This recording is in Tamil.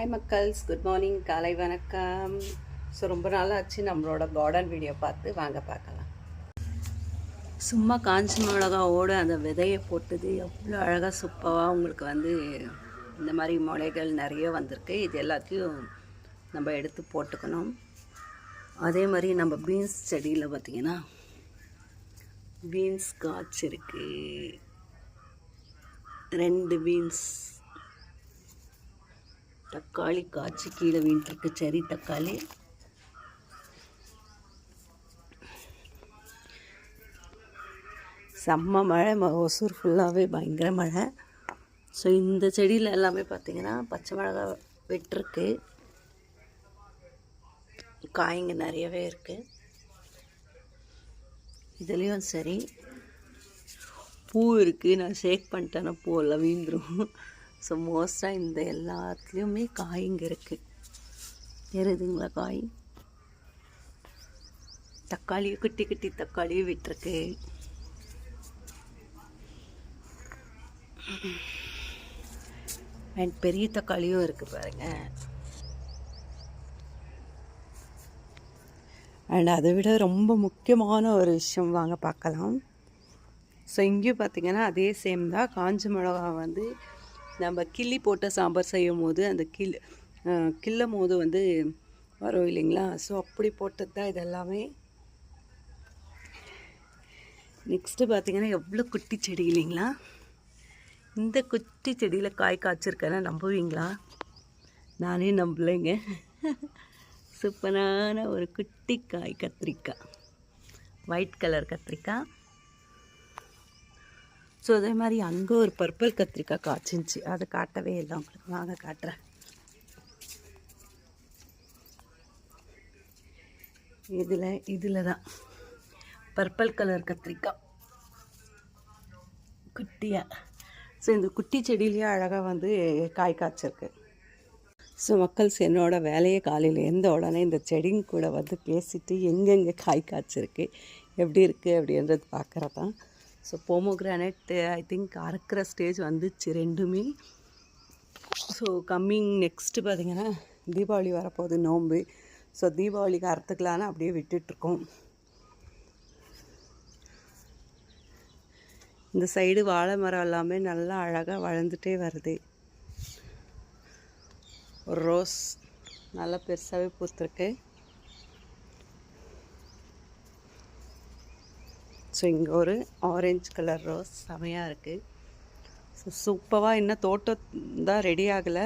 ஹாய் மக்கள்ஸ். குட் மார்னிங் காலை வணக்கம். ஸோ ரொம்ப நாள் ஆச்சு நம்மளோட கார்டன் வீடியோ பார்த்து. வாங்க பார்க்கலாம். சும்மா காஞ்சி மிளகாவோடு அந்த விதையை போட்டது. எவ்வளோ அழகாக சூப்பராக உங்களுக்கு வந்து இந்த மாதிரி முளைகள் நிறைய வந்திருக்கு. இது எல்லாத்தையும் நம்ம எடுத்து போட்டுக்கணும். அதே மாதிரி நம்ம பீன்ஸ் செடியில் பார்த்திங்கன்னா பீன்ஸ் காய்ச்சிருக்கு. ரெண்டு பீன்ஸ் தக்காளி காய்ச்சி கீழே வீட்டுருக்கு சரி தக்காளி. செம்ம மழை. ஒசூர் ஃபுல்லாகவே பயங்கர மழை. ஸோ இந்த செடியில் எல்லாமே பார்த்திங்கன்னா பச்சை மிளகா விட்டுருக்கு. காய்ங்க நிறையவே இருக்குது இதுலேயும் சரி. பூ இருக்குது நான் ஷேக் பண்ணிட்டேன்னா பூவெல்லாம் வீந்துடும் ஸோ மோஸ்ட்டாக இந்த எல்லாத்துலேயுமே காய்ங்க இருக்குது தெரியுதுங்களா காய்? தக்காளியும் குட்டி குட்டி தக்காளியும் விட்டுருக்கு. அண்ட் பெரிய தக்காளியும் இருக்குது பாருங்க. அண்ட் அதை விட ரொம்ப முக்கியமான ஒரு விஷயம் வாங்க பார்க்கலாம். ஸோ இங்கேயும் பார்த்தீங்கன்னா அதே சேம் தான். காஞ்ச மிளகா வந்து நம்ம கிள்ளி போட்ட சாம்பார் செய்யும் போது அந்த கிள் கிள்ளும் போது வந்து வரும் இல்லைங்களா? ஸோ அப்படி போட்டது தான் இதெல்லாமே. நெக்ஸ்ட்டு பார்த்திங்கன்னா எவ்வளோ குட்டி செடி இல்லைங்களா? இந்த குட்டி செடியில் காய் காய்ச்சிருக்கேன்னா நம்புவீங்களா? நானே நம்பலைங்க. சூப்பரான ஒரு குட்டி காய் கத்திரிக்காய். ஒயிட் கலர் கத்திரிக்காய். ஸோ அதே மாதிரி அங்கே ஒரு பர்பிள் கத்திரிக்காய் காய்ச்சிருந்துச்சு. அதை காட்டவே இல்லை உங்களுக்கு. வாங்க காட்டுறேன். இதில் இதில் தான். பர்பிள் கலர் கத்திரிக்காய். குட்டியாக ஸோ இந்த குட்டி செடியிலேயே அழகாக வந்து காய் காய்ச்சிருக்கு. ஸோ மக்கள்ஸ் என்னோடய வேலையை காலையில் எந்த உடனே இந்த செடிங்க கூட வந்து பேசிட்டு எங்கெங்கே காய் காய்ச்சிருக்கு எப்படி இருக்குது அப்படின்றது பார்க்குறதான். ஸோ போமோகிரானட் ஐ திங்க் அறுக்கிற ஸ்டேஜ் வந்துச்சு ரெண்டுமே. ஸோ கம்மிங் நெக்ஸ்ட்டு பார்த்தீங்கன்னா தீபாவளி வரப்போகுது நோம்பு. ஸோ தீபாவளிக்கு அறுத்துக்கலான்னு அப்படியே விட்டுட்ருக்கோம் இந்த சைடு வாழை மரம் எல்லாமே நல்லா அழகாக வளர்ந்துட்டே வருது. ஒரு ரோஸ் நல்லா பெருசாகவே பூத்துருக்கு. ஸோ இங்கே ஒரு ஆரஞ்சு கலர் ரோஸ் செமையாக இருக்குது ஸோ சூப்பராக இன்னும் தோட்டம் தான் ரெடி ஆகலை.